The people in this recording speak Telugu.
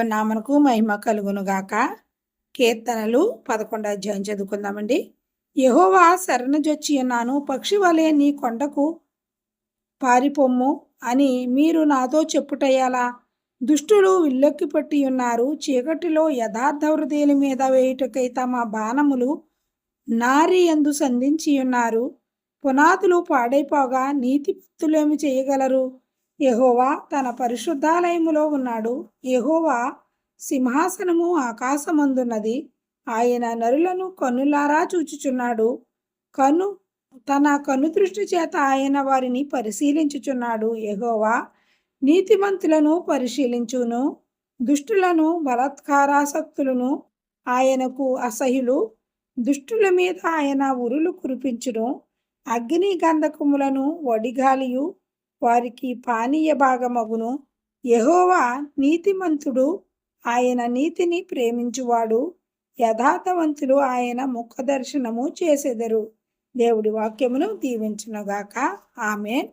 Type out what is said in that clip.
నామనకు మహిమ కలుగునుగాక కీర్తనలు పదకొండు అధ్యాయం చదువుకుందామండి. యహోవా శరణజొచ్చి ఉన్నాను. పక్షి వలె నీ కొండకు పారిపొమ్ము అని మీరు నాతో చెప్పుటయ్యాలా? దుష్టులు విల్లొక్కిపట్టి ఉన్నారు. చీకటిలో యథార్థ హృదయుల మీద వేయుటకై తమ బాణములు నారి ఎందు సంధించి ఉన్నారు. పునాదులు పాడైపోగా నీతిపత్తులేమి చేయగలరు? యహోవా తన పరిశుద్ధాలయములో ఉన్నాడు. యహోవా సింహాసనము ఆకాశమందున్నది. ఆయన నరులను కన్నులారా చూచుచున్నాడు. కను తన కనుదృష్టి చేత ఆయన వారిని పరిశీలించుచున్నాడు. యహోవా నీతిమంతులను పరిశీలించును. దుష్టులను బలత్కారాసక్తులను ఆయనకు అసహ్యులు. దుష్టుల మీద ఆయన ఉరులు కురిపించును. అగ్ని గంధకములను వడిగాలియు. వారికి పానీయ భాగమగును. యహోవా నీతిమంతుడు ఆయన నీతిని ప్రేమించువాడు. యథార్థవంతులు ఆయన ముఖ దర్శనము చేసెదరు. దేవుడి వాక్యమును దీవించునుగాక. ఆమె